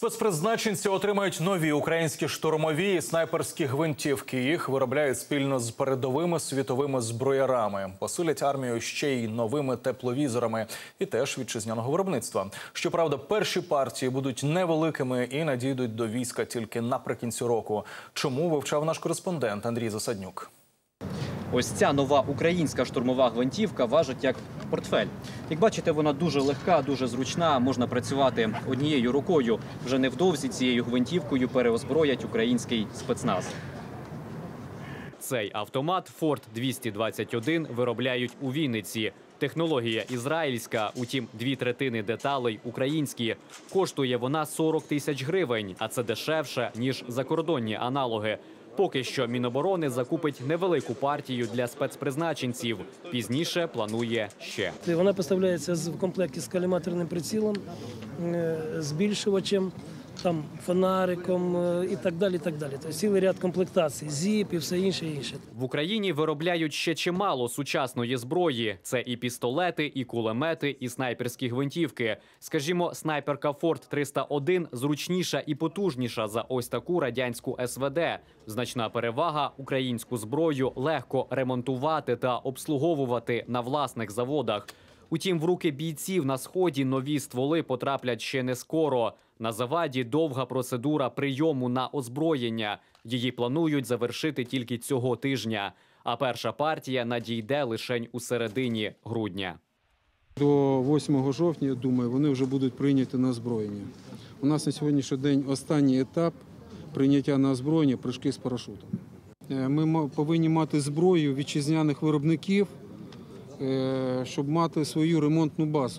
Спецпризначенці отримають нові українські штурмові і снайперські гвинтівки. Їх виробляють спільно з передовими світовими зброярами. Посилять армію ще й новими тепловізорами і теж вітчизняного виробництва. Щоправда, перші партії будуть невеликими і надійдуть до війська тільки наприкінці року. Чому вивчав наш кореспондент Андрій Засаднюк? Ось ця нова українська штурмова гвинтівка важить як портфель. Як бачите, вона дуже легка, дуже зручна. Можна працювати однією рукою. Вже невдовзі цією гвинтівкою переозброять український спецназ. Цей автомат Ford 221 виробляють у Вінниці. Технологія ізраїльська, утім, дві третини деталей українські. Коштує вона 40 тисяч гривень, а це дешевше ніж закордонні аналоги. Поки що Міноборони закупить невелику партію для спецпризначенців. Пізніше планує ще. Вона поставляється в комплекті з каліматорним прицілом, е, збільшувачем, там, фонариком е, і так далі. І так далі. Тобто цілий ряд комплектацій, зіп і все інше інше. В Україні виробляють ще чимало сучасної зброї. Це і пістолети, і кулемети, і снайперські гвинтівки. Скажімо, снайперка Форд 301 зручніша і потужніша за ось таку радянську СВД. Значна перевага українську зброю легко ремонтувати та обслуговувати на власних заводах. Утім, в руки бійців на сході нові стволи потраплять ще не скоро. На заваді довга процедура прийому на озброєння. Її планують завершити тільки цього тижня. А перша партія надійде лише у середині грудня. До 8 жовтня, я думаю, вони вже будуть прийняті на озброєння. У нас на сьогоднішній день останній етап прийняття на озброєння прыжки з парашутом. Е, Ми повинні мати зброю вітчизняних виробників, щоб мати свою ремонтну базу.